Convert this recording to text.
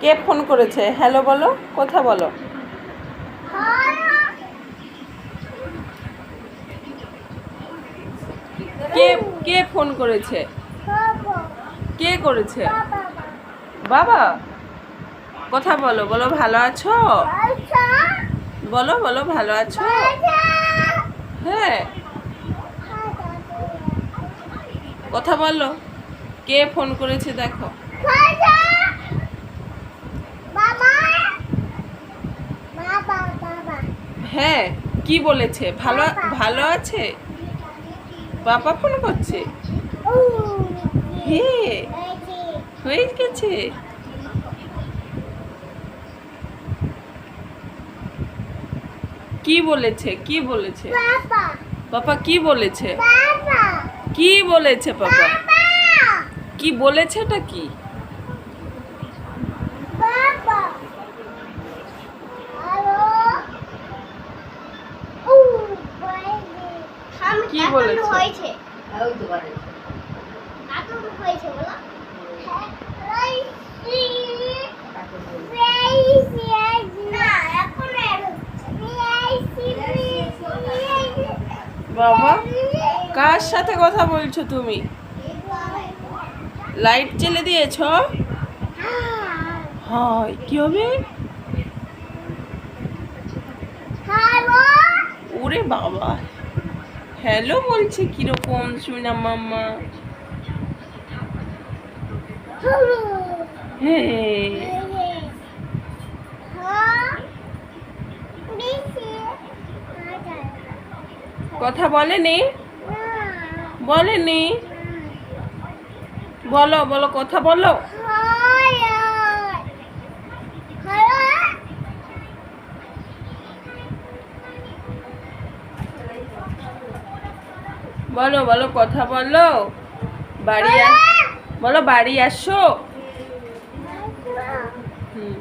কে phone করেছে? Hello বলো, কথা বলো। কে কে ফোন করেছে? কে করেছে? বাবা, কথা বলো বলো ভালো আছো? বলো বলো ভালো আছো? হ্যাঁ। কথা বলো, কে ফোন করেছে দেখো। হ্যাঁ কি বলেছে? ভালো ভালো আছে? বাবা ফোন করছে। হ্যাঁ হয়ে গেছে। কি বলেছে? কি বলেছে? পাপা কি বলেছে? কি বলেছে পাপা কি বলেছে এটা কি? কি বলেছে? হয়েছে। ওই তো করে। কার্টুন হয়েছে বলো। হ্যাঁ না এখন এর বাবা কার সাথে কথা বলছো তুমি? লাইট জ্বেলে দিয়েছ? হয় কি হবে? ওরে বাবা। হ্যালো বলছে কীরকম সুনা মাম্মা। হ্যাঁ। কথা বলেনি বলেনি বলো বলো কথা বলো। বলো বলো কথা বলো। বাড়ি বলো বাড়ি আসো। হুম।